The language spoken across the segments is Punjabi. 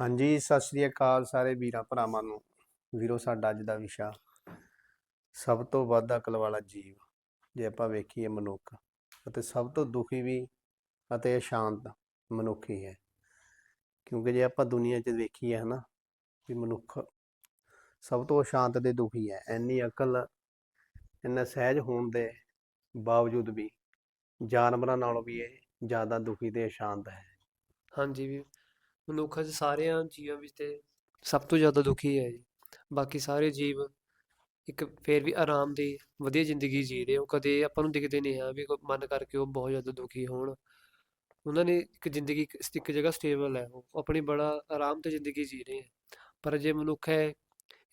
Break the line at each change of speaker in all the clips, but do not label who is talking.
ਹਾਂਜੀ, ਸਤਿ ਸ੍ਰੀ ਅਕਾਲ ਸਾਰੇ ਵੀਰਾਂ ਭਰਾਵਾਂ ਨੂੰ। ਵੀਰੋ, ਸਾਡਾ ਅੱਜ ਦਾ ਵਿਸ਼ਾ, ਸਭ ਤੋਂ ਵੱਧ ਅਕਲ ਵਾਲਾ ਜੀਵ, ਜੇ ਆਪਾਂ ਵੇਖੀਏ ਮਨੁੱਖ, ਅਤੇ ਸਭ ਤੋਂ ਦੁਖੀ ਵੀ ਅਤੇ ਅਸ਼ਾਂਤ ਮਨੁੱਖ ਹੀ ਹੈ। ਕਿਉਂਕਿ ਜੇ ਆਪਾਂ ਦੁਨੀਆ 'ਚ ਵੇਖੀਏ ਹਨਾ, ਵੀ ਮਨੁੱਖ ਸਭ ਤੋਂ ਅਸ਼ਾਂਤ ਤੇ ਦੁਖੀ ਹੈ, ਇੰਨੀ ਅਕਲ, ਇੰਨਾ ਸਹਿਜ ਹੋਣ ਦੇ ਬਾਵਜੂਦ ਵੀ ਜਾਨਵਰਾਂ ਨਾਲੋਂ ਵੀ ਇਹ ਜ਼ਿਆਦਾ ਦੁਖੀ ਤੇ ਅਸ਼ਾਂਤ ਹੈ।
ਹਾਂਜੀ ਵੀ ਮਨੁੱਖਾਂ 'ਚ ਸਾਰਿਆਂ ਜੀਵਾਂ ਵਿੱਚ ਤੇ ਸਭ ਤੋਂ ਜ਼ਿਆਦਾ ਦੁਖੀ ਹੈ ਜੀ। ਬਾਕੀ ਸਾਰੇ ਜੀਵ ਇੱਕ ਫੇਰ ਵੀ ਆਰਾਮ ਦੀ ਵਧੀਆ ਜ਼ਿੰਦਗੀ ਜੀ ਰਹੇ ਉਹ ਕਦੇ ਆਪਾਂ ਨੂੰ ਦਿਖਦੇ ਨਹੀਂ ਹੈ ਵੀ ਕੋਈ ਮਨ ਕਰਕੇ ਉਹ ਬਹੁਤ ਜ਼ਿਆਦਾ ਦੁਖੀ ਹੋਣ। ਉਹਨਾਂ ਨੇ ਇੱਕ ਜ਼ਿੰਦਗੀ ਇੱਕ ਇੱਕ ਜਗ੍ਹਾ ਸਟੇਬਲ ਹੈ ਉਹ। ਆਪਣੀ ਬੜਾ ਆਰਾਮ ਤੇ ਜ਼ਿੰਦਗੀ ਜੀ ਰਹੇ ਹੈ। ਪਰ ਜੇ ਮਨੁੱਖ ਹੈ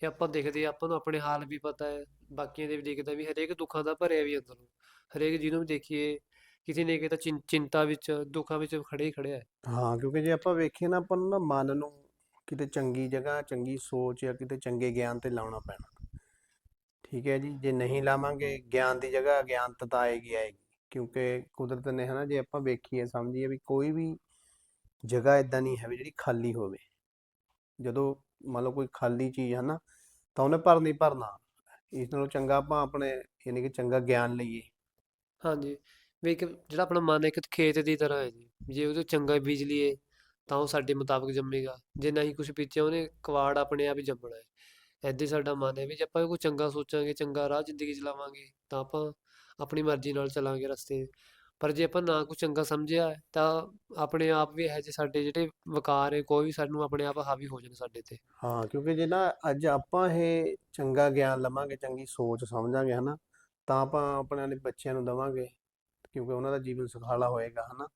ਇਹ ਆਪਾਂ ਦੇਖਦੇ ਹਾਂ, ਆਪਾਂ ਨੂੰ ਆਪਣੇ ਹਾਲ ਵੀ ਪਤਾ ਹੈ। ਬਾਕੀਆਂ ਦੇ ਵੀ ਦੇਖਦਾ ਵੀ ਹਰੇਕ ਦੁੱਖਾਂ ਦਾ ਭਰਿਆ ਵੀ ਅੰਦਰੋਂ ਹਰੇਕ ਜਿਹਨੂੰ ਵੀ ਦੇਖੀਏ ਕਿਸੇ ਨੇ ਕਿਤੇ ਚਿੰ- ਚਿੰਤਾ ਵਿੱਚ ਦੁੱਖਾਂ ਵਿੱਚ ਖੜੇ ਹੀ ਖੜਿਆ ਹੈ
ਹਾਂ ਕਿਉਂਕਿ ਜੇ ਆਪਾਂ ਵੇਖੀਏ ਨਾ ਆਪਾਂ ਨੂੰ ਨਾ ਮਨ ਨੂੰ ਕਿਤੇ ਚੰਗੀ ਜਗ੍ਹਾ ਚੰਗੀ ਸੋਚ ਜਾਂ ਕਿਤੇ ਚੰਗੇ ਗਿਆਨ ਤੇ ਲਾਉਣਾ ਪੈਣਾ। ਠੀਕ ਹੈ ਜੀ? ਜੇ ਨਹੀਂ ਲਾਵਾਂਗੇ ਗਿਆਨ ਦੀ ਜਗ੍ਹਾ ਅਗਿਆਨਤਾ ਆਏਗੀ ਆਏਗੀ। ਕਿਉਂਕਿ ਕੁਦਰਤ ਨੇ ਹਨਾ ਜੇ ਆਪਾਂ ਵੇਖੀਏ ਸਮਝੀਏ ਵੀ ਕੋਈ ਵੀ ਜਗ੍ਹਾ ਇਦਾਂ ਨਹੀਂ ਹੈ ਵੀ ਜਿਹੜੀ ਖਾਲੀ ਹੋਵੇ। ਜਦੋਂ ਮੰਨ ਲਓ ਕੋਈ ਖਾਲੀ ਚੀਜ਼ ਹੈ ਨਾ ਤਾਂ ਉਹਨੇ ਭਰਨੀ ਭਰਨਾ। ਇਸ ਨਾਲੋਂ ਚੰਗਾ ਆਪਾਂ ਆਪਣੇ ਯਾਨੀ ਕਿ ਚੰਗਾ ਗਿਆਨ ਲਈਏ।
ਹਾਂਜੀ। ਵੀ ਇੱਕ ਜਿਹੜਾ ਆਪਣਾ ਮਨ ਹੈ ਇੱਕ ਖੇਤ ਦੀ ਤਰ੍ਹਾਂ ਹੈ ਜੀ, ਜੇ ਉਹਦੇ ਚੰਗਾ ਬੀਜ ਲਈਏ, ਤਾਂ ਉਹ ਸਾਡੇ ਮੁਤਾਬਕ ਜੰਮੇਗਾ, ਜੇ ਨਹੀਂ ਕੁਝ ਬੀਜਿਆ ਉਹਨੇ ਕਵਾੜ ਆਪਣੇ ਆਪ ਹੀ ਜੰਮਣਾ ਹੈ। ਏਦਾਂ ਸਾਡਾ ਮਨ ਹੈ ਵੀ ਜੇ ਆਪਾਂ ਕੋਈ ਚੰਗਾ ਸੋਚਾਂਗੇ, ਚੰਗਾ ਰਾਹ ਜ਼ਿੰਦਗੀ ਚਲਾਵਾਂਗੇ ਤਾਂ ਆਪਾਂ ਆਪਣੀ ਮਰਜ਼ੀ ਨਾਲ ਚਲਾਂਗੇ ਰਸਤੇ। ਪਰ ਜੇ ਆਪਾਂ ਨਾ ਕੁਝ ਚੰਗਾ ਸਮਝਿਆ ਤਾਂ ਆਪਣੇ ਆਪ ਵੀ ਇਹ ਜਿਹੇ ਸਾਡੇ ਜਿਹੜੇ ਵਿਕਾਰ ਹੈ, ਕੋਈ ਵੀ ਸਾਨੂੰ ਆਪਣੇ ਆਪ ਹਾਵੀ ਹੋ ਜਾਣ ਸਾਡੇ ਤੇ।
ਹਾਂ, ਕਿਉਂਕਿ ਜੇ ਨਾ ਅੱਜ ਆਪਾਂ ਇਹ ਚੰਗਾ ਗਿਆਨ ਲਵਾਂਗੇ, ਚੰਗੀ ਸੋਚ ਸਮਝਾਂਗੇ ਹਨਾ, ਤਾਂ ਆਪਾਂ ਆਪਣੇ ਬੱਚਿਆਂ ਨੂੰ ਦਵਾਂਗੇ। ਕਿਉਂਕਿ ਉਹਨਾਂ ਦਾ ਜੀਵਨ ਸੁਖਾਲਾ ਹੋਏਗਾ ਹਨਾ?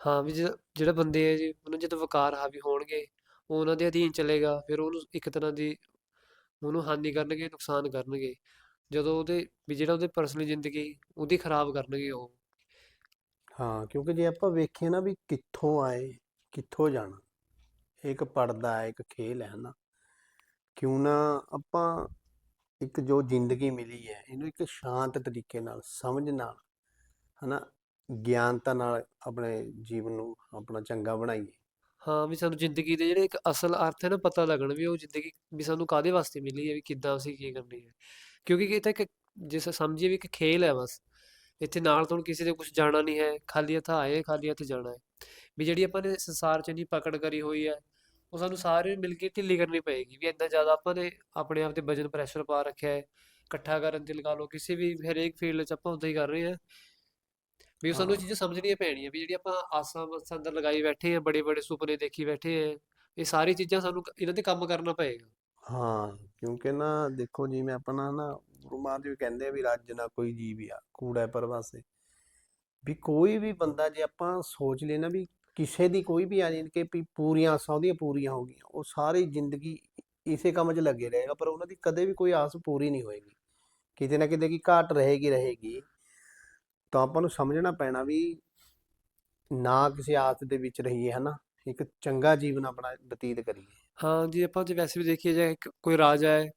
ਹਾਂ ਵੀ ਜਿਹੜਾ ਜਿਹੜਾ ਬੰਦੇ ਹੈ ਜੀ ਉਹਨਾਂ ਜਦੋਂ ਵਿਕਾਰ ਹਾਵੀ ਹੋਣਗੇ ਉਹ ਉਹਨਾਂ ਦੇ ਅਧੀਨ ਚਲੇਗਾ ਫਿਰ ਉਹਨੂੰ ਇੱਕ ਤਰ੍ਹਾਂ ਦੀ ਉਹਨੂੰ ਹਾਨੀ ਕਰਨਗੇ ਨੁਕਸਾਨ ਕਰਨਗੇ। ਜਦੋਂ ਉਹਦੇ ਵੀ ਜਿਹੜਾ ਉਹਦੇ ਪਰਸਨਲ ਜ਼ਿੰਦਗੀ ਉਹਦੀ ਖਰਾਬ ਕਰਨਗੇ ਉਹ।
ਹਾਂ ਕਿਉਂਕਿ ਜੇ ਆਪਾਂ ਵੇਖੀਏ ਨਾ ਵੀ ਕਿੱਥੋਂ ਆਏ ਕਿੱਥੋਂ ਜਾਣਾ ਇਹ ਇੱਕ ਪੜਦਾ ਹੈ ਇੱਕ ਖੇਲ ਹੈ ਹਨਾ? ਕਿਉਂ ਨਾ ਆਪਾਂ ਇੱਕ ਜੋ ਜ਼ਿੰਦਗੀ ਮਿਲੀ ਹੈ ਇਹਨੂੰ ਇੱਕ ਸ਼ਾਂਤ ਤਰੀਕੇ ਨਾਲ ਸਮਝ ਨਾਲ ਹਨਾ ਗਿਆਨਤਾ ਨਾਲ ਆਪਣੇ ਜੀਵਨ ਨੂੰ ਆਪਣਾ ਚੰਗਾ ਬਣਾਈਏ।
ਹਾਂ, ਵੀ ਸਾਨੂੰ ਜ਼ਿੰਦਗੀ ਦੇ ਜਿਹੜੇ ਇੱਕ ਅਸਲ ਅਰਥ ਹੈ ਨਾ ਪਤਾ ਲੱਗਣ ਵੀ ਉਹ ਜ਼ਿੰਦਗੀ ਵੀ ਸਾਨੂੰ ਕਾਹਦੇ ਵਾਸਤੇ ਮਿਲੀ ਹੈ, ਵੀ ਕਿੱਦਾਂ ਅਸੀਂ ਕੀ ਕਰਨੀ ਹੈ। ਕਿਉਂਕਿ ਇਹ ਤਾਂ ਇੱਕ ਜਿਸ ਸਮਝੀਏ ਵੀ ਇੱਕ ਖੇਲ ਹੈ ਬਸ, ਇੱਥੇ ਨਾਲ ਤੋਂ ਕਿਸੇ ਦੇ ਕੁਝ ਜਾਣਾ ਨਹੀਂ ਹੈ, ਖਾਲੀ ਹੱਥ ਆਏ, ਖਾਲੀ ਹੱਥ ਜਾਣਾ ਹੈ। ਵੀ ਜਿਹੜੀ ਆਪਾਂ ਨੇ ਸੰਸਾਰ 'ਚ ਇੰਨੀ ਪਕੜ ਕਰੀ ਹੋਈ ਹੈ, ਉਹ ਸਾਨੂੰ ਸਾਰੇ ਮਿਲ ਕੇ ਢਿੱਲੀ ਕਰਨੀ ਪਏਗੀ, ਵੀ ਇੰਨਾ ਜ਼ਿਆਦਾ ਆਪਾਂ ਨੇ ਆਪਣੇ ਆਪ ਤੇ ਵਜਨ ਪ੍ਰੈਸ਼ਰ ਪਾ ਰੱਖਿਆ ਹੈ, ਇਕੱਠਾ ਕਰਨ ਤੇ ਲਗਾ ਲਓ, ਕਿਸੇ ਵੀ ਹਰੇਕ ਫੀਲਡ 'ਚ ਆਪਾਂ ਉਦਾਂ ਹੀ ਕਰ ਰਹੇ ਹਾਂ। ਵੀ ਸਾਨੂੰ ਇਹ
ਹਾਂ।
ਚੀਜ਼ਾਂ ਸਮਝਣੀਆਂ ਪੈਣੀਆਂ ਵੀ ਜਿਹੜੀ ਆਪਾਂ ਆਸਾਂ ਅੰਦਰ ਲਗਾਈ ਬੈਠੇ ਆ ਬੜੇ ਬੜੇ ਸੁਪਨੇ ਦੇਖੀ ਬੈਠੇ ਆ ਇਹ ਸਾਰੀ ਚੀਜ਼ਾਂ ਸਾਨੂੰ ਇਹਨਾਂ ਤੇ ਕੰਮ ਕਰਨਾ ਪਏਗਾ।
ਹਾਂ ਕਿਉਂਕਿ ਨਾ ਦੇਖੋ ਜਿਵੇਂ ਆਪਣਾ ਨਾ ਗੁਰੂ ਮਹਾਰਾਜ ਵੀ ਕਹਿੰਦੇ ਆ ਵੀ ਰੱਜ ਨਾ ਕੋਈ ਜੀਵ ਆ ਕੂੜਾ ਪਰਵਾਸੇ। ਵੀ ਕੋਈ ਵੀ ਬੰਦਾ ਜੇ ਆਪਾਂ ਸੋਚ ਨਾ ਵੀ ਕਿਸੇ ਦੀ ਕੋਈ ਵੀ ਆ ਜਾਣੀ ਕਿ ਵੀ ਪੂਰੀਆਂ ਆਸਾਂ ਉਹਦੀਆਂ ਪੂਰੀਆਂ ਹੋ ਗਈਆਂ ਉਹ ਸਾਰੀ ਜ਼ਿੰਦਗੀ ਇਸੇ ਕੰਮ 'ਚ ਲੱਗੇ ਰਹੇਗਾ ਪਰ ਉਹਨਾਂ ਦੀ ਕਦੇ ਵੀ ਕੋਈ ਆਸ ਪੂਰੀ ਨਹੀਂ ਹੋਏਗੀ। ਕਿਤੇ ਨਾ ਕਿਤੇ ਕੀ ਘਾਟ ਰਹੇਗੀ ਰਹੇਗੀ। ਤਾਂ ਆਪਾਂ ਨੂੰ ਸਮਝਣਾ ਪੈਣਾ ਵੀ ਨਾ ਕਿਸੇ ਆਸ ਦੇ ਵਿੱਚ ਰਹੀਏ, ਹਨਾ? ਇੱਕ ਚੰਗਾ ਜੀਵਨ ਆਪਣਾ ਬਤੀਤ ਕਰੀਏ।
ਹਾਂ ਜੀ, ਆਪਾਂ ਜੇ ਵੈਸੇ ਵੀ ਦੇਖੀਏ ਜੇ ਇੱਕ ਕੋਈ ਰਾਜਾ ਹੈ,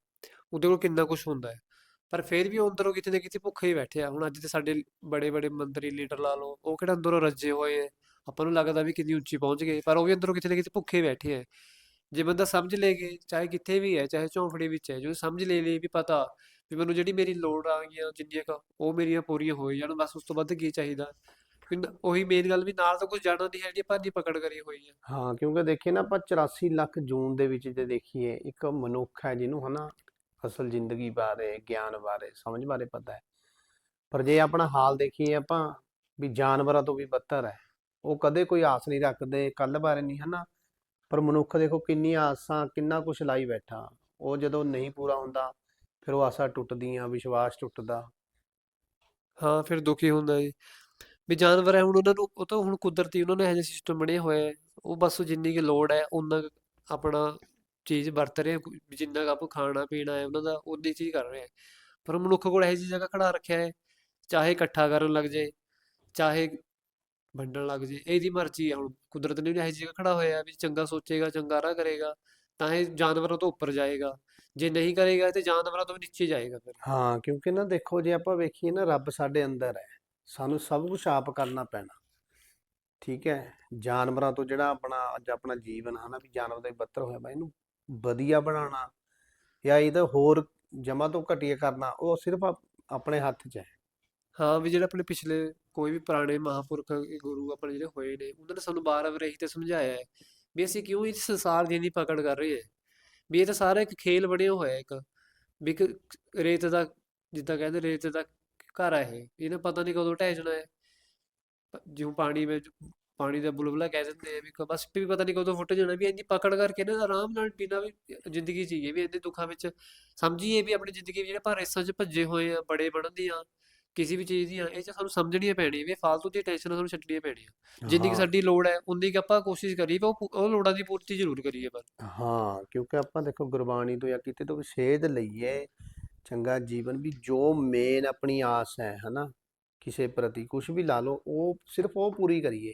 ਉਹਦੇ ਕੋਲ ਕਿੰਨਾ ਕੁਝ ਹੁੰਦਾ ਹੈ। ਪਰ ਫਿਰ ਵੀ ਉਹ ਅੰਦਰੋਂ ਕਿਤੇ ਨਾ ਕਿਤੇ ਭੁੱਖੇ ਹੀ ਬੈਠੇ ਆ। ਹੁਣ ਅੱਜ ਤੇ ਸਾਡੇ ਬੜੇ ਬੜੇ ਮੰਤਰੀ ਲੀਡਰ ਲਾ ਲਓ, ਉਹ ਕਿਹੜਾ ਅੰਦਰੋਂ ਰੱਜੇ ਹੋਏ ਹੈ। ਆਪਾਂ ਨੂੰ ਲੱਗਦਾ ਵੀ ਕਿੰਨੀ ਉੱਚੀ ਪਹੁੰਚ ਗਏ, ਪਰ ਉਹ ਵੀ ਅੰਦਰੋਂ ਕਿਤੇ ਨਾ ਕਿਤੇ ਭੁੱਖੇ ਬੈਠੇ ਹੈ। ਜੇ ਬੰਦਾ ਸਮਝ ਲੇਗੇ ਚਾਹੇ ਕਿੱਥੇ ਵੀ ਹੈ, ਚਾਹੇ ਝੌਂਪੜੀ ਵਿੱਚ ਹੈ, ਜੋ ਸਮਝ ਲੈ ਲਈ ਵੀ ਪਤਾ ਵੀ ਮੈਨੂੰ ਜਿਹੜੀ ਮੇਰੀ ਲੋੜ ਆ ਗਈਆਂ ਜਿੰਨੀਆਂ ਕੁ, ਉਹ ਮੇਰੀਆਂ ਪੂਰੀਆਂ ਹੋਈ ਜਾਣ, ਬਸ ਉਸ ਤੋਂ ਵੱਧ ਕੀ ਚਾਹੀਦਾ? ਵੀ ਉਹੀ ਮੇਨ ਗੱਲ ਵੀ ਨਾਲ ਤਾਂ ਕੁਝ ਜਾਣਾ ਨਹੀਂ ਹੈ ਜੀ ਭਾਜੀ ਪਕੜ ਕਰੀ ਹੋਈ ਹੈ
ਹਾਂ, ਕਿਉਂਕਿ ਦੇਖੀਏ ਨਾ, ਆਪਾਂ 84 ਲੱਖ ਜੂਨ ਦੇ ਵਿੱਚ ਜੇ ਦੇਖੀਏ, ਇੱਕ ਮਨੁੱਖ ਹੈ ਜਿਹਨੂੰ ਹਨਾ, ਅਸਲ ਜ਼ਿੰਦਗੀ ਬਾਰੇ, ਗਿਆਨ ਬਾਰੇ, ਸਮਝ ਬਾਰੇ ਪਤਾ ਹੈ। ਪਰ ਜੇ ਆਪਣਾ ਹਾਲ ਦੇਖੀਏ ਆਪਾਂ, ਵੀ ਜਾਨਵਰਾਂ ਤੋਂ ਵੀ ਬੱਤਰ ਹੈ। ਉਹ ਕਦੇ ਕੋਈ ਆਸ ਨਹੀਂ ਰੱਖਦੇ ਕੱਲ ਬਾਰੇ ਨਹੀਂ, ਹਨਾ। ਪਰ ਮਨੁੱਖ ਦੇਖੋ ਕਿੰਨੀ ਆਸਾਂ, ਕਿੰਨਾ ਕੁਛ ਲਾਈ ਬੈਠਾ। ਉਹ ਜਦੋਂ ਨਹੀਂ ਪੂਰਾ ਹੁੰਦਾ ਫਿਰ ਉਹ ਆਸਾਂ ਟੁੱਟਦੀਆਂ, ਵਿਸ਼ਵਾਸ ਟੁੱਟਦਾ।
ਹਾਂ, ਫਿਰ ਦੁਖੀ ਹੁੰਦਾ ਜੀ ਵੀ ਜਾਨਵਰ ਹੈ, ਹੁਣ ਉਹਨਾਂ ਨੂੰ, ਉਹ ਤਾਂ ਹੁਣ ਕੁਦਰਤੀ ਉਹਨਾਂ ਨੇ ਇਹੋ ਜਿਹਾ ਸਿਸਟਮ ਬਣਿਆ ਹੋਇਆ ਹੈ। ਉਹ ਬਸ ਜਿੰਨੀ ਕੁ ਲੋੜ ਹੈ ਉਹਨਾਂ ਆਪਣਾ ਚੀਜ਼ ਵਰਤ ਰਹੇ ਜਿੰਨਾ ਕੁ ਆਪਾਂ ਖਾਣਾ, ਪੀਣਾ ਹੈ, ਉਹਨਾਂ ਦਾ ਉਨੀ ਚੀਜ਼ ਕਰ ਰਹੇ ਪਰ ਮਨੁੱਖ ਕੋਲ ਇਹੋ ਜਿਹੀ ਜਗ੍ਹਾ ਖੜਾ ਰੱਖਿਆ ਹੈ, ਚਾਹੇ ਇਕੱਠਾ ਕਰਨ ਲੱਗ ਜਾਏ, ਚਾਹੇ ਵੰਡਣ ਲੱਗ ਜਾਏ, ਇਹਦੀ ਮਰਜ਼ੀ ਹੈ ਹੁਣ। ਕੁਦਰਤ ਨੇ ਵੀ ਇਹੋ ਜਿਹੀ ਜਗ੍ਹਾ ਖੜਾ ਹੋਇਆ ਵੀ ਚੰਗਾ ਸੋਚੇਗਾ, ਚੰਗਾ ਰਾਹ ਕਰੇਗਾ, ਤਾਂ ਇਹ ਜਾਨਵਰਾਂ ਤੋਂ ਉੱਪਰ ਜਾਏਗਾ। ਜੇ ਨਹੀਂ ਕਰੇਗਾ ਤੇ ਜਾਨਵਰਾਂ ਤੋਂ ਵੀ ਨੀਚੇ ਜਾਏਗਾ ਫਿਰ।
ਹਾਂ ਕਿਉਂਕਿ ਨਾ ਦੇਖੋ ਜੇ ਆਪਾਂ ਵੇਖੀਏ ਨਾ ਰੱਬ ਸਾਡੇ ਅੰਦਰ ਹੈ। ਸਾਨੂੰ ਸਭ ਕੁਝ ਆਪ ਕਰਨਾ ਪੈਣਾ। ਠੀਕ ਹੈ? ਜਾਨਵਰਾਂ ਤੋਂ ਜਿਹੜਾ ਆਪਣਾ ਅੱਜ ਆਪਣਾ ਜੀਵਨ ਹੈ ਨਾ ਵੀ ਜਾਨਵਰ ਦਾ ਬੱਤਰ ਹੋਇਆ ਵਾ ਇਹਨੂੰ ਵਧੀਆ ਬਣਾਉਣਾ ਜਾਂ ਇਹਦਾ ਹੋਰ ਜਮਾ ਤੋਂ ਘਟੀਆ ਕਰਨਾ ਉਹ ਸਿਰਫ ਆਪ- ਆਪਣੇ ਹੱਥ 'ਚ ਹੈ।
ਹਾਂ ਵੀ ਜਿਹੜੇ ਆਪਣੇ ਪਿਛਲੇ ਕੋਈ ਵੀ ਪੁਰਾਣੇ ਮਹਾਂਪੁਰਖ ਗੁਰੂ ਆਪਣੇ ਜਿਹੜੇ ਹੋਏ ਨੇ ਉਹਨਾਂ ਨੇ ਸਾਨੂੰ ਬਾਰ-ਬਾਰ ਇਹੀ ਤੇ ਸਮਝਾਇਆ ਹੈ ਵੀ ਅਸੀਂ ਕਿਉਂ ਇਸ ਸੰਸਾਰ ਦੀ ਇੰਨੀ ਪਕੜ ਕਰ ਰਹੇ ਹਾਂ? ਵੀ ਇਹ ਤਾਂ ਸਾਰਾ ਇੱਕ ਖੇਲ ਬਣਿਆ ਹੋਇਆ ਇੱਕ, ਵੀ ਇੱਕ ਰੇਤ ਦਾ, ਜਿੱਦਾਂ ਕਹਿੰਦੇ ਰੇਤ ਦਾ ਘਰ ਹੈ ਇਹ, ਇਹਨੇ ਪਤਾ ਨਹੀਂ ਕਦੋਂ ਢਹਿ ਜਾਣਾ ਹੈ। ਜਿਉਂ ਪਾਣੀ ਵਿੱਚ, ਪਾਣੀ ਦਾ ਬੁਲਬੁਲਾ ਕਹਿ ਦਿੰਦੇ ਆ ਵੀ ਬਸ ਵੀ ਪਤਾ ਨਹੀਂ ਕਦੋਂ ਫੁੱਟ ਜਾਣਾ, ਵੀ ਇੰਨੀ ਪਕੜ ਕਰਕੇ ਨਾ ਆਰਾਮ ਨਾਲ ਪੀਣਾ ਵੀ ਜ਼ਿੰਦਗੀ ਜੀਏ, ਵੀ ਇੰਨੇ ਦੁੱਖਾਂ ਵਿੱਚ ਸਮਝੀਏ ਵੀ ਆਪਣੀ ਜ਼ਿੰਦਗੀ ਵੀ ਜਿਹੜੇ ਆਪਾਂ ਰੇਸਾਂ 'ਚ ਭੱਜੇ ਹੋਏ ਆ, ਬੜੇ ਬਣਨ ਦੀਆਂ ਕਿਸੇ ਵੀ ਚੀਜ਼ ਦੀਆਂ ਇਹ 'ਚ ਸਾਨੂੰ ਸਮਝਣੀਆਂ ਪੈਣੀਆਂ ਵੀ ਫਾਲਤੂ ਦੀ ਟੈਨਸ਼ਨ ਸਾਨੂੰ ਛੱਡਣੀਆਂ ਪੈਣੀਆਂ। ਜਿੰਨੀ ਕੁ ਸਾਡੀ ਲੋੜ ਹੈ ਉਨੀ ਕੁ ਆਪਾਂ ਕੋਸ਼ਿਸ਼ ਕਰੀਏ ਵੀ ਉਹ ਲੋੜਾਂ ਦੀ ਪੂਰਤੀ ਜ਼ਰੂਰ ਕਰੀਏ ਪਰ
ਹਾਂ ਕਿਉਂਕਿ ਆਪਾਂ ਦੇਖੋ ਗੁਰਬਾਣੀ ਤੋਂ ਜਾਂ ਕਿਤੇ ਤੋਂ ਵੀ ਸੇਧ ਲਈਏ ਚੰਗਾ ਜੀਵਨ ਵੀ ਜੋ ਮੇਨ ਆਪਣੀ ਆਸ ਹੈ ਹਨਾ ਕਿਸੇ ਪ੍ਰਤੀ ਕੁਝ ਵੀ ਲਾ ਲਓ ਉਹ ਸਿਰਫ ਉਹ ਪੂਰੀ ਕਰੀਏ।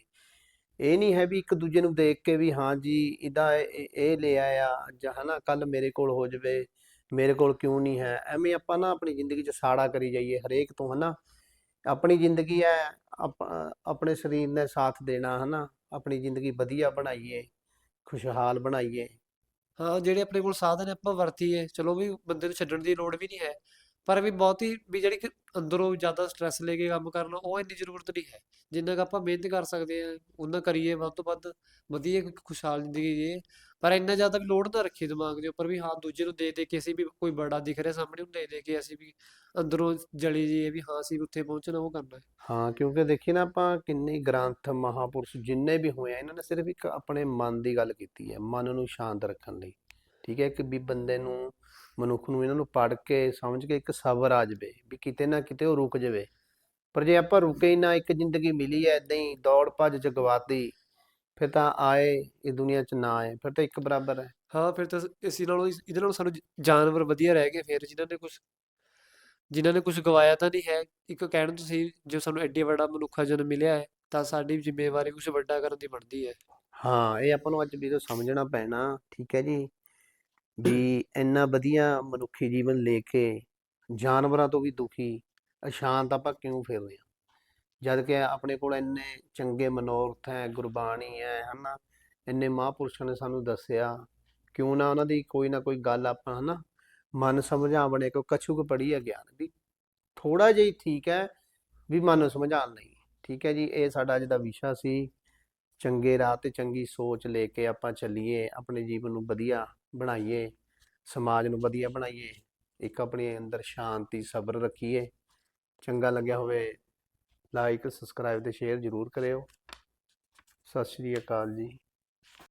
ਇਹ ਨਹੀਂ ਹੈ ਵੀ ਇੱਕ ਦੂਜੇ ਨੂੰ ਦੇਖ ਕੇ ਵੀ ਹਾਂ ਜੀ ਇਹਦਾ ਇਹ ਇਹ- ਇਹ ਲੈ ਆਇਆ ਜਾਂ ਹਨਾ ਕੱਲ ਮੇਰੇ ਕੋਲ ਹੋ ਜਾਵੇ ਮੇਰੇ ਕੋਲ ਕਿਉਂ ਨਹੀਂ ਹੈ? ਐਵੇਂ ਆਪਾਂ ਨਾ ਆਪਣੀ ਜ਼ਿੰਦਗੀ 'ਚ ਸਾੜਾ ਕਰੀ ਜਾਈਏ ਹਰੇਕ ਤੋਂ, ਹਨਾ? ਆਪਣੀ ਜ਼ਿੰਦਗੀ ਹੈ ਆਪਣੇ ਸਰੀਰ ਨੇ ਸਾਥ ਦੇਣਾ, ਹਨਾ? ਆਪਣੀ ਜ਼ਿੰਦਗੀ ਵਧੀਆ ਬਣਾਈਏ, ਖੁਸ਼ਹਾਲ ਬਣਾਈਏ।
ਹਾਂ, ਜਿਹੜੇ ਆਪਣੇ ਕੋਲ ਸਾਧਨ ਆਪਾਂ ਵਰਤੀਏ, ਚਲੋ ਵੀ ਬੰਦੇ ਨੂੰ ਛੱਡਣ ਦੀ ਲੋੜ ਵੀ ਨਹੀਂ ਹੈ। ਪਰ ਵੀ ਬਹੁਤੀ ਵੀ ਜਿਹੜੀ ਕਿ ਅੰਦਰੋਂ ਜ਼ਿਆਦਾ ਸਟ੍ਰੈਸ ਲੈ ਕੇ ਕੰਮ ਕਰਨਾ ਉਹ ਇੰਨੀ ਜ਼ਰੂਰਤ ਨਹੀਂ ਹੈ। ਜਿੰਨਾ ਕੁ ਆਪਾਂ ਮਿਹਨਤ ਕਰ ਸਕਦੇ ਹਾਂ ਉਹਨਾਂ ਕਰੀਏ, ਵੱਧ ਤੋਂ ਵੱਧ ਵਧੀਆ ਖੁਸ਼ਹਾਲ ਜ਼ਿੰਦਗੀ ਜੀਏ। ਪਰ ਇੰਨਾ ਜ਼ਿਆਦਾ ਵੀ ਲੋਡ ਨਾ ਰੱਖੀਏ ਦਿਮਾਗ ਦੇ ਉੱਪਰ ਵੀ ਹਾਂ, ਦੂਜੇ ਨੂੰ ਦੇ ਦੇ ਕੇ ਅਸੀਂ ਵੀ ਕੋਈ ਬੜਾ ਦਿਖ ਰਿਹਾ ਸਾਹਮਣੇ, ਉਹਨੂੰ ਦੇ ਦੇ ਕੇ ਅਸੀਂ ਵੀ ਅੰਦਰੋਂ ਜਲੀ ਜਾਈਏ ਵੀ ਹਾਂ, ਅਸੀਂ ਉੱਥੇ ਪਹੁੰਚਣਾ, ਉਹ ਕਰਨਾ ਹੈ।
ਹਾਂ, ਕਿਉਂਕਿ ਦੇਖੀ ਨਾ ਆਪਾਂ ਕਿੰਨੇ ਗ੍ਰੰਥ, ਮਹਾਪੁਰਸ਼ ਜਿੰਨੇ ਵੀ ਹੋਏ ਆ, ਇਹਨਾਂ ਨੇ ਸਿਰਫ ਇੱਕ ਆਪਣੇ ਮਨ ਦੀ ਗੱਲ ਕੀਤੀ ਹੈ, ਮਨ ਨੂੰ ਸ਼ਾਂਤ ਰੱਖਣ ਲਈ। ਠੀਕ ਹੈ ਕਿ ਵੀ ਬੰਦੇ ਨੂੰ ਮਨੁੱਖ ਨੂੰ ਇਹਨਾਂ ਨੂੰ ਪੜ੍ਹ ਕੇ ਸਮਝ ਕੇ ਇੱਕ ਸਬਰ ਆ ਜਾਵੇ ਵੀ ਕਿਤੇ ਨਾ ਕਿਤੇ ਉਹ ਰੁਕ ਜਾਵੇ। ਪਰ ਜੇ ਆਪਾਂ ਰੁਕੇ ਹੀ ਨਾ ਇੱਕ ਜ਼ਿੰਦਗੀ ਮਿਲੀ ਹੈ ਏਦਾਂ ਹੀ ਦੌੜ ਭੱਜ ਚ ਗਵਾਤੀ ਫਿਰ ਤਾਂ ਆਏ ਇਹ ਦੁਨੀਆ 'ਚ ਨਾ ਆਏ ਫਿਰ ਤਾਂ ਇੱਕ ਬਰਾਬਰ ਹੈ।
ਹਾਂ ਫਿਰ ਤਾਂ ਇਸੇ ਨਾਲੋਂ ਇਹਦੇ ਨਾਲੋਂ ਸਾਨੂੰ ਜਾਨਵਰ ਵਧੀਆ ਰਹਿ ਗਏ ਫਿਰ ਜਿਨ੍ਹਾਂ ਨੇ ਕੁਝ ਜਿਨ੍ਹਾਂ ਨੇ ਕੁਝ ਗਵਾਇਆ ਤਾਂ ਨਹੀਂ ਹੈ। ਇੱਕ ਕਹਿਣ ਤੁਸੀਂ ਜੋ ਸਾਨੂੰ ਐਡੇ ਵੱਡਾ ਮਨੁੱਖਾ ਜਨਮ ਮਿਲਿਆ ਹੈ ਤਾਂ ਸਾਡੀ ਜ਼ਿੰਮੇਵਾਰੀ ਕੁਝ ਵੱਡਾ ਕਰਨ ਦੀ ਬਣਦੀ ਹੈ।
ਹਾਂ ਇਹ ਆਪਾਂ ਨੂੰ ਅੱਜ ਵੀ ਤੋਂ ਸਮਝਣਾ ਪੈਣਾ ਠੀਕ ਹੈ ਜੀ? ਵੀ ਇੰਨਾ ਵਧੀਆ ਮਨੁੱਖੀ ਜੀਵਨ ਲੈ ਕੇ ਜਾਨਵਰਾਂ ਤੋਂ ਵੀ ਦੁਖੀ ਅਸ਼ਾਂਤ ਆਪਾਂ ਕਿਉਂ ਫਿਰ ਰਹੇ ਹਾਂ? ਜਦ ਕਿ ਆਪਣੇ ਕੋਲ ਇੰਨੇ ਚੰਗੇ ਮਨੋਰਥ ਹੈ ਗੁਰਬਾਣੀ ਹੈ ਹਨਾ? ਇੰਨੇ ਮਹਾਂਪੁਰਸ਼ਾਂ ਨੇ ਸਾਨੂੰ ਦੱਸਿਆ ਕਿਉਂ ਨਾ ਉਹਨਾਂ ਦੀ ਕੋਈ ਨਾ ਕੋਈ ਗੱਲ ਆਪਾਂ ਹਨਾ? ਮਨ ਸਮਝਾ ਬਣੇ ਕੋ ਕਛੁਕ ਪੜੀ ਹੈ ਗਿਆਨ ਵੀ ਥੋੜਾ ਜਿਹਾ ਹੀ ਠੀਕ ਹੈ ਵੀ ਮਨ ਨੂੰ ਸਮਝਾਉਣ ਲਈ। ਠੀਕ ਹੈ ਜੀ ਇਹ ਸਾਡਾ ਅੱਜ ਦਾ ਵਿਸ਼ਾ ਸੀ। ਚੰਗੇ ਰਾਹ ਤੇ ਚੰਗੀ ਸੋਚ ਲੈ ਕੇ ਆਪਾਂ ਚੱਲੀਏ ਆਪਣੇ ਜੀਵਨ ਨੂੰ ਵਧੀਆ ਬਣਾਈਏ, ਸਮਾਜ ਨੂੰ ਵਧੀਆ ਬਣਾਈਏ, ਇੱਕ ਆਪਣੇ ਅੰਦਰ ਸ਼ਾਂਤੀ, ਸਬਰ ਰੱਖੀਏ। ਚੰਗਾ ਲੱਗਿਆ ਹੋਵੇ ਲਾਈਕ ਸਬਸਕ੍ਰਾਈਬ ਤੇ ਸ਼ੇਅਰ ਜ਼ਰੂਰ ਕਰਿਓ। ਸਤਿ ਸ਼੍ਰੀ ਅਕਾਲ ਜੀ।